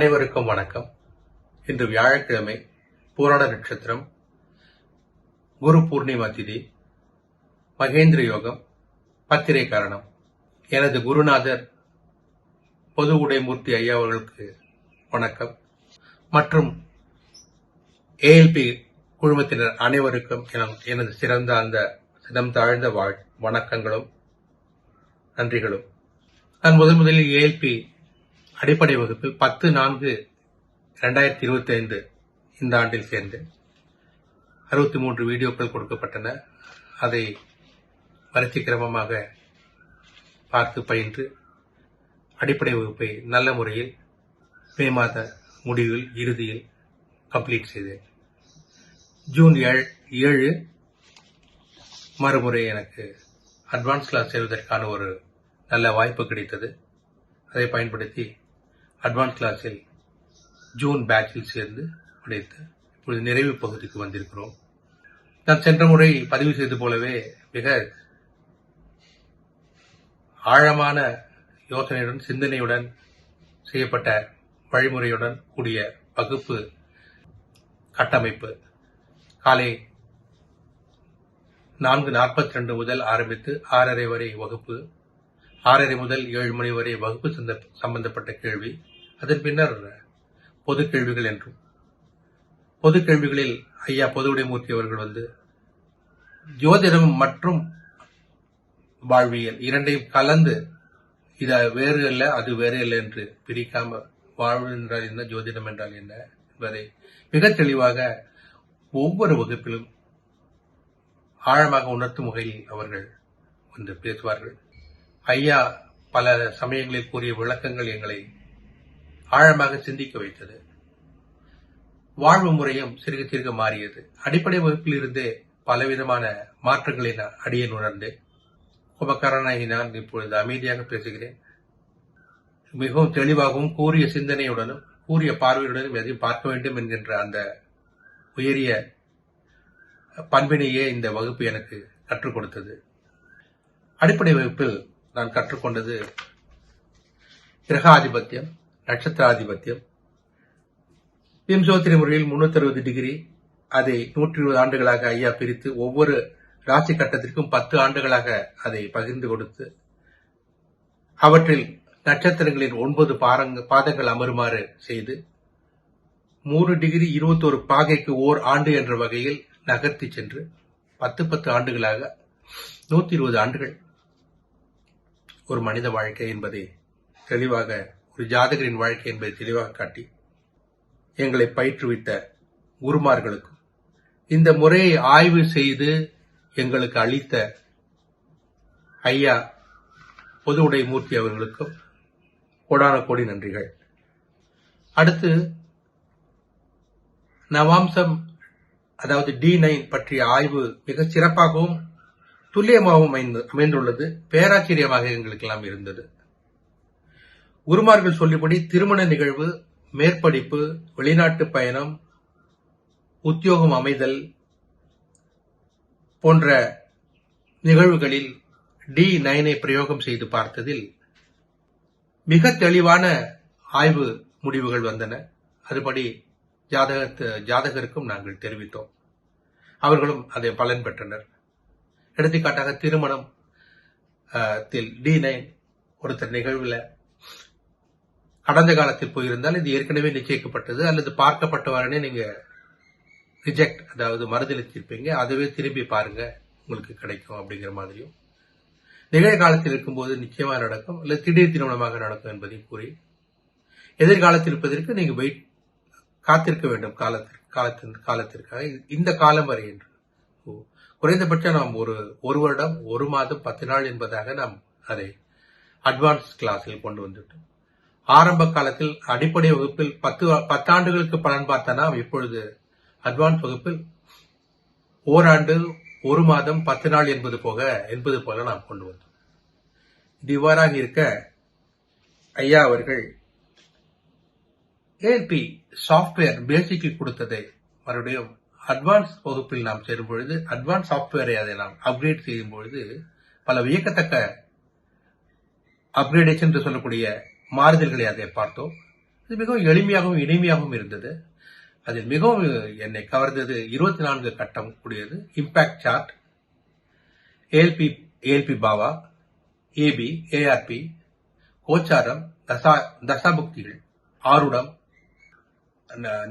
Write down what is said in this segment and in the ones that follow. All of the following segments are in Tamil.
அனைவருக்கும் வணக்கம். இன்று வியாழக்கிழமை பூரண நட்சத்திரம் குரு பூர்ணிமா திதி மகேந்திர யோகம் பத்திரை காரணம். எனது குருநாதர் பொது உடைமூர்த்தி ஐயா அவர்களுக்கு வணக்கம். மற்றும் ஏஎல்பி குழுமத்தினர் அனைவருக்கும் எனது சிறந்த அந்த சினம் தாழ்ந்த வாழ் வணக்கங்களும் நன்றிகளும். நான் முதன் முதலில் ஏஎல்பி அடிப்படை வகுப்பில் பத்து நான்கு ரெண்டாயிரத்தி இருபத்தி ஐந்து இந்த ஆண்டில் சேர்ந்து அறுபத்தி மூன்று வீடியோக்கள் கொடுக்கப்பட்டன. அதை வரிசை கிரமமாக பார்த்து பயின்று அடிப்படை வகுப்பை நல்ல முறையில் மே மாத முடிவில் இறுதியில் கம்ப்ளீட் செய்தேன். ஜூன் ஏழு ஏழு மறுமுறை எனக்கு அட்வான்ஸ் கிளாஸ் செய்வதற்கான ஒரு நல்ல வாய்ப்பு கிடைத்தது. அதை பயன்படுத்தி அட்வான்ஸ் கிளாஸில் ஜூன் பேட்சில் சேர்ந்து படித்து இப்பொழுது நிறைவு பகுதிக்கு வந்திருக்கிறோம். நான் சென்ற முறை பதிவு செய்தது போலவே மிக ஆழமான யோசனையுடன் சிந்தனையுடன் செய்யப்பட்ட வழிமுறையுடன் கூடிய வகுப்பு கட்டமைப்பு காலை நான்கு நாற்பத்தி ரெண்டு முதல் ஆரம்பித்து ஆறரை வரை வகுப்பு ஆறரை முதல் ஏழு மணி வரை வகுப்பு சந்த- சம்பந்தப்பட்ட கேள்வி. அதன் பின்னர் பொது கேள்விகள் என்றும். பொது கேள்விகளில் ஐயா பொதுவுடைமூர்த்தி அவர்கள் வந்து ஜோதிடம் மற்றும் வாழ்வியல் இரண்டையும் கலந்து இது வேறு அல்ல அது வேறு இல்லை என்று பிரிக்காம வாழ்வு என்றால் என்ன ஜோதிடம் என்றால் என்ன என்பதை மிக தெளிவாக ஒவ்வொரு வகுப்பிலும் ஆழமாக உணர்த்தும் வகையில் அவர்கள் வந்து பேசுவார்கள். ஐயா பல சமயங்களில் கூறிய விளக்கங்கள் எங்களை ஆழமாக சிந்திக்க வைத்தது. வாழ்வு முறையும் சிறுக சிறுக மாறியது. அடிப்படை வகுப்பில் இருந்தே பலவிதமான மாற்றங்களை நான் அடியேன் உணர்ந்தேன் உபகரணாகி நான் இப்பொழுது அமைதியாக பேசுகிறேன். மிகவும் தெளிவாகவும் கூறிய சிந்தனையுடனும் கூறிய பார்வையுடனும் எதையும் பார்க்க வேண்டும் என்கின்ற அந்த உயரிய பண்பினையே இந்த வகுப்பு எனக்கு கற்றுக் கொடுத்தது. அடிப்படை வகுப்பில் நான் கற்றுக்கொண்டது கிரகாதிபத்தியம். நட்சத்திராதிபத்தியம். பிம்சோத்திரி முறையில் முன்னூத்தி அறுபது டிகிரி அதை நூற்றி இருபது ஆண்டுகளாக ஐயா பிரித்து ஒவ்வொரு ராசி கட்டத்திற்கும் பத்து ஆண்டுகளாக அதை பகிர்ந்து கொடுத்து அவற்றில் நட்சத்திரங்களின் ஒன்பது பாரங்க பாதங்கள் அமருமாறு செய்து மூணு டிகிரி இருபத்தோரு பாகைக்கு ஓர் ஆண்டு என்ற வகையில் நகர்த்தி சென்று பத்து பத்து ஆண்டுகளாக நூத்தி இருபது ஆண்டுகள் ஒரு மனித வாழ்க்கை என்பதை தெளிவாக ஒரு ஜாதகரின் வாழ்க்கை என்பதை தெளிவாக காட்டி எங்களை பயிற்றுவித்த குருமார்களுக்கும் இந்த முறையை ஆய்வு செய்து எங்களுக்கு அளித்த ஐயா பொது உடை மூர்த்தி அவர்களுக்கும் கோடான கோடி நன்றிகள். அடுத்து நவாம்சம் அதாவது டி நைன் பற்றிய ஆய்வு மிக சிறப்பாகவும் துல்லியமாகவும் அமைந்து- அமைந்துள்ளது. பேராச்சரியமாக எங்களுக்கெல்லாம் இருந்தது. குருமார்கள் சொல்லிபடி திருமண நிகழ்வு மேற்படிப்பு வெளிநாட்டு பயணம் உத்தியோகம் அமைதல் போன்ற நிகழ்வுகளில் டி நைனை பிரயோகம் செய்து பார்த்ததில் மிக தெளிவான ஆய்வு முடிவுகள் வந்தன. அதுபடி ஜாதகத்து ஜாதகருக்கும் நாங்கள் தெரிவித்தோம். அவர்களும் அதை பலன் பெற்றனர். எடுத்துக்காட்டாக திருமணம் தில் டி நைன் ஒருத்தர் நிகழ்வில் கடந்த காலத்தில் போயிருந்தால் இது ஏற்கனவே நிச்சயிக்கப்பட்டது அல்லது பார்க்கப்பட்டவாறனே நீங்க ரிஜெக்ட் அதாவது மறுதளித்திருப்பீங்க. அதுவே திரும்பி பாருங்க உங்களுக்கு கிடைக்கும் அப்படிங்கிற மாதிரியும். நிகழ்காலத்தில் இருக்கும்போது நிச்சயமா நடக்கும் அல்லது திடீர் திருமணமாக நடக்கும் என்பதையும் கூறி. எதிர்காலத்தில் இருப்பதற்கு நீங்க வெயிட் காத்திருக்க வேண்டும் காலத்திற்கு காலத்தின் காலத்திற்காக. இந்த காலம் வரை என்று. ஓ, குறைந்தபட்சம் நாம் ஒரு ஒரு வருடம் ஒரு மாதம் பத்து நாள் என்பதாக நாம் அதை அட்வான்ஸ் கிளாஸில் கொண்டு வந்துட்டோம். ஆரம்ப காலத்தில் அடிப்படை வகுப்பில் பத்து பத்தாண்டுகளுக்கு பலன் பார்த்த நாம் இப்பொழுது அட்வான்ஸ் வகுப்பில் ஓராண்டு ஒரு மாதம் பத்து நாள் என்பது போக என்பது போல நாம் கொண்டு வந்தோம். இது இவ்வாறாக இருக்க ஐயா அவர்கள் ஏபி சாஃப்ட்வேர் பேசிக்கு கொடுத்ததை மறுபடியும் அட்வான்ஸ் வகுப்பில் நாம் சேரும் பொழுது அட்வான்ஸ் சாஃப்ட்வேரை அதை நாம் அப்கிரேட் செய்யும் பொழுது பல வியக்கத்தக்க அப்கிரேடேஷன் என்று சொல்லக்கூடிய மாறுதல்களை அதை பார்த்தோம். இது மிகவும் எளிமையாகவும் இனிமையாகவும் இருந்தது. அதில் மிகவும் என்னை கவர்ந்தது. இருபத்தி நான்கு கட்டம் கூடியது. இம்பாக்ட் சார்ட் ஏஎல்பி ஏஎல்பி பாவா ஏபி ஏஆர்பி கோச்சாரம் தசா தசாபுக்திகள். ஆருடம்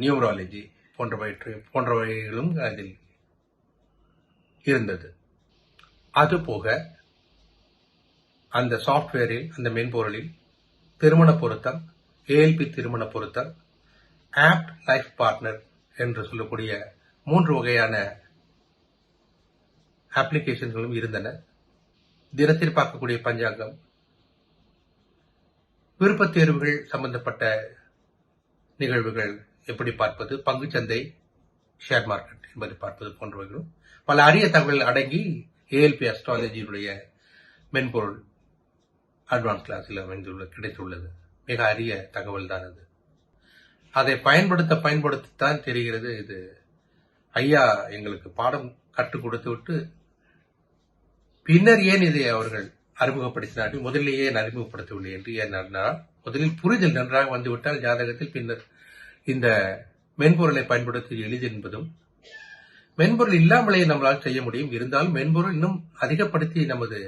நியூமராலஜி போன்றவற்றை போன்றவைகளும் அதில் இருந்தது. அதுபோக அந்த சாஃப்ட்வேரில் அந்த மென்பொருளில் திருமண பொருத்தம் ஏஎல்பி திருமண பொருத்தம் ஆப் லைஃப் பார்ட்னர் என்று சொல்லக்கூடிய மூன்று வகையான அப்ளிகேஷன்களும் இருந்தன. தினத்தில் பார்க்கக்கூடிய பஞ்சாங்கம் விருப்பத் தேர்வுகள் சம்பந்தப்பட்ட நிகழ்வுகள் எப்படி பார்ப்பது பங்குச்சந்தை ஷேர் மார்க்கெட் என்பதை பார்ப்பது போன்றவைகளும். பல அரிய தகவல் அடங்கி ஏஎல்பி அஸ்ட்ராலஜியினுடைய மென்பொருள் அட்வான்ஸ் கிளாஸில் அமைந்துள்ள கிடைத்துள்ளது. மிக அரிய தகவல் தான் அது அதை பயன்படுத்த பயன்படுத்தத்தான் தெரிகிறது இது. ஐயா எங்களுக்கு பாடம் கற்றுக் கொடுத்து விட்டு பின்னர் ஏன் இதை அவர்கள் அறிமுகப்படுத்தினார்கள்? முதலிலேயே ஏன் அறிமுகப்படுத்தவில்லை என்று ஏன் முதலில் புரிதல் நன்றாக வந்துவிட்டால் ஜாதகத்தில் பின்னர் இந்த மென்பொருளை பயன்படுத்த எளிது என்பதும் மென்பொருள் இல்லாமலே நம்மளால் செய்ய முடியும். இருந்தாலும் மென்பொருள் இன்னும் அதிகப்படுத்தி நமது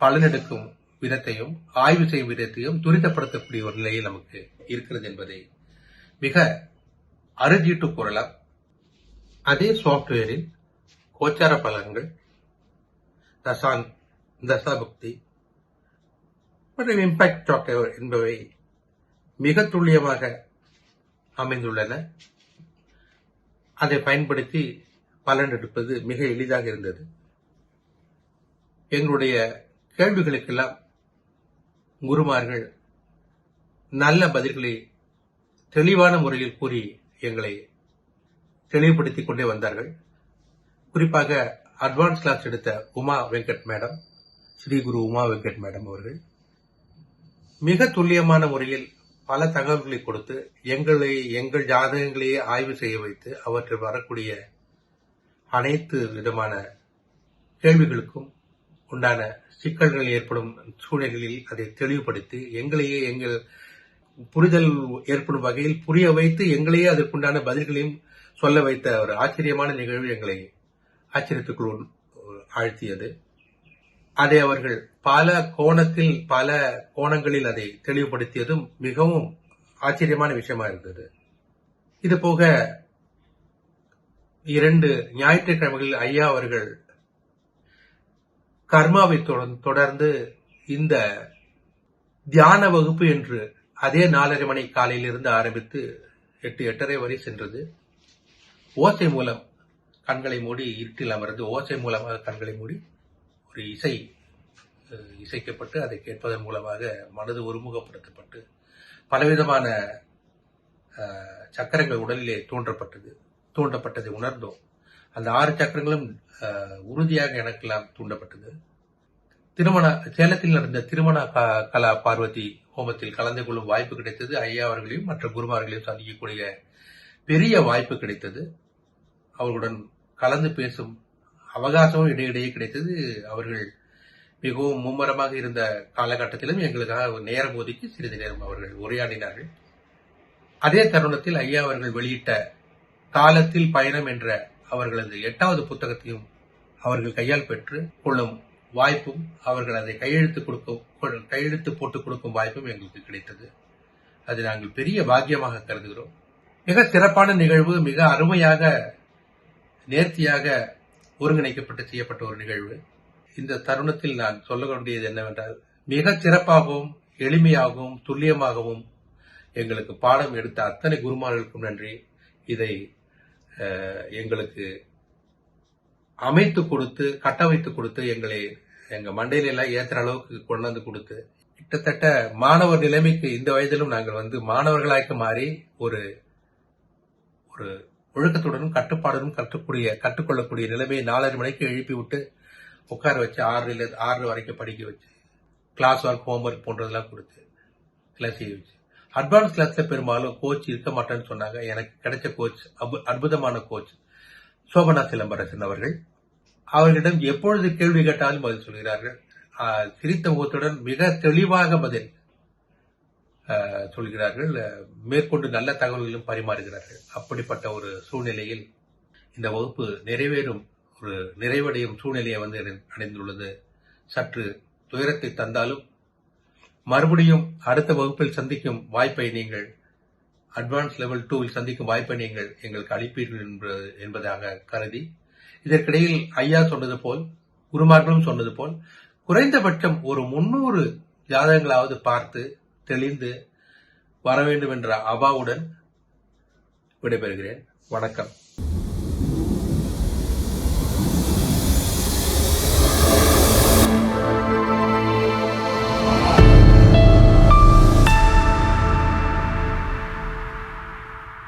பலனெடுக்கும் விதத்தையும் ஆய்வு செய்யும் விதத்தையும் துரிதப்படுத்தக்கூடிய ஒரு நிலையில் நமக்கு இருக்கிறது என்பதை மிக அறுதிட்டு கூறலாம். அதே சாஃப்ட்வேரில் கோச்சார பலன்கள் தசான் தசாபக்தி மற்றும் இம்பாக்ட் சாஃப்ட்வேர் என்பவை மிக துல்லியமாக அமைந்துள்ளன. அதை பயன்படுத்தி பலன் எடுப்பது மிக எளிதாக இருந்தது. எங்களுடைய கேள்விகளுக்கெல்லாம் குருமார்கள் நல்ல பதில்களை தெளிவான முறையில் கூறி எங்களை தெளிவுபடுத்திக் கொண்டே வந்தார்கள். குறிப்பாக அட்வான்ஸ் கிளாஸ் எடுத்த உமா வெங்கட் மேடம் ஸ்ரீ குரு உமா வெங்கட் மேடம் அவர்கள் மிக துல்லியமான முறையில் பல தகவல்களை கொடுத்து எங்களை எங்கள் ஜாதகங்களையே ஆய்வு செய்ய வைத்து அவற்றில் வரக்கூடிய அனைத்து விதமான கேள்விகளுக்கும் உண்டான சிக்கல்கள் ஏற்படும் சூழ்நிலைகளில் அதை தெளிவுபடுத்தி எங்களையே எங்கள் புரிதல் ஏற்படும் வகையில் புரிய வைத்து எங்களையே அதற்குண்டான பதில்களையும் சொல்ல வைத்த ஒரு ஆச்சரியமான நிகழ்வு எங்களை ஆச்சரியத்துக்குள் ஆழ்த்தியது. அதை அவர்கள் பல கோணத்தில் பல கோணங்களில் அதை தெளிவுபடுத்தியதும் மிகவும் ஆச்சரியமான விஷயமா இருந்தது. இது போக இரண்டு ஞாயிற்றுக்கிழமைகளில் ஐயா அவர்கள் கர்மாவை தொடர்ந்து- தொடர்ந்து இந்த தியான வகுப்பு என்று அதே நாலரை மணி காலையிலிருந்து ஆரம்பித்து எட்டு எட்டரை வரை சென்றது. ஓசை மூலம் கண்களை மூடி இருட்டில் அமர்ந்து ஓசை மூலமாக கண்களை மூடி ஒரு இசை இசைக்கப்பட்டு அதை கேட்பதன் மூலமாக மனது ஒருமுகப்படுத்தப்பட்டு பலவிதமான சக்கரங்கள் உடலிலே தூண்டப்பட்டது தூண்டப்பட்டதை உணர்ந்தோம். அந்த ஆறு சக்கரங்களும் உறுதியாக எனக்கெல்லாம் தூண்டப்பட்டது. திருமண சேலத்தில் நடந்த திருமண க- கலா பார்வதி ஹோமத்தில் கலந்து கொள்ளும் வாய்ப்பு கிடைத்தது. ஐயா அவர்களையும் மற்ற குருமார்களையும் சந்திக்கக்கூடிய பெரிய வாய்ப்பு கிடைத்தது. அவர்களுடன் கலந்து பேசும் அவகாசமும் இடையிடையே கிடைத்தது. அவர்கள் மிகவும் மும்முரமாக இருந்த காலகட்டத்திலும் எங்களுக்காக நேரம் ஒதுக்கி சிறிது நேரம் அவர்கள் உரையாடினார்கள். அதே தருணத்தில் ஐயா அவர்கள் வெளியிட்ட காலத்தில் பயணம் என்ற அவர்களது எட்டாவது புத்தகத்தையும் அவர்கள் கையால் பெற்று கொள்ளும் வாய்ப்பும் அவர்கள் அதை கையெழுத்து கொடுக்கும் கையெழுத்து போட்டு கொடுக்கும் வாய்ப்பும் எங்களுக்கு கிடைத்தது. அது நாங்கள் பெரிய பாக்கியமாக கருதுகிறோம். மிக சிறப்பான நிகழ்வு மிக அருமையாக நேர்த்தியாக ஒருங்கிணைக்கப்பட்டு செய்யப்பட்ட ஒரு நிகழ்வு. இந்த தருணத்தில் நான் சொல்ல வேண்டியது என்னவென்றால் மிக சிறப்பாகவும் எளிமையாகவும் துல்லியமாகவும் எங்களுக்கு பாடம் எடுத்த அத்தனை குருமார்களுக்கும் நன்றி. இதை எங்களுக்கு அமைத்து கொடுத்து கட்டமைத்து கொடுத்து எங்களை எங்க மண்டையில எல்லாம் ஏத்துற அளவுக்கு கொண்டு வந்து கொடுத்து கிட்டத்தட்ட மாணவர் நிலைமைக்கு இந்த வயதிலும் நாங்கள் வந்து மாணவர்களாக மாறி ஒரு ஒரு ஒழுக்கத்துடனும் கட்டுப்பாடுடன் கற்றுக்கூடிய கற்றுக்கொள்ளக்கூடிய நிலைமையை நாலரை மணிக்கு எழுப்பி விட்டு உட்கார வச்சு ஆறுல ஆறு வரைக்கும் படிக்க வச்சு கிளாஸ் ஒர்க் ஹோம்ஒர்க் போன்றதெல்லாம் கொடுத்து எல்லாம் செய்ய வச்சு. அட்வான்ஸ் கிளாஸ்ல பெரும்பாலும் கோச் இருக்க மாட்டேன்னு சொன்னாங்க. எனக்கு கிடைச்ச கோச் அற்புதமான கோச் சோபனா சிலம்பரசன் அவர்கள். அவர்களிடம் எப்பொழுது கேள்வி கேட்டாலும் பதில் சொல்கிறார்கள். சிரித்த முகத்துடன் மிக தெளிவாக பதில் சொல்கிறார்கள். மேற்கொண்டு நல்ல தகவல்களும் பரிமாறுகிறார்கள். அப்படிப்பட்ட ஒரு சூழ்நிலையில் இந்த வகுப்பு நிறைவேறும் ஒரு நிறைவடையும் சூழ்நிலையை வந்து அடைந்துள்ளது. சற்று துயரத்தை தந்தாலும் மறுபடியும் அடுத்த வகுப்பில் சந்திக்கும் வாய்ப்பை நீங்கள் அட்வான்ஸ் லெவல் டூவில் சந்திக்கும் வாய்ப்பை நீங்கள் எங்களுக்கு அளிப்பீர்கள் என்பது என்பதாக கருதி இதற்கிடையில் ஐயா சொன்னது போல் குருமார்களும் சொன்னது போல் குறைந்தபட்சம் ஒரு முன்னூறு ஜாதகங்களாவது பார்த்து தெளிந்து வர வேண்டும் என்ற அவாவுடன் விடைபெறுகிறேன். வணக்கம்.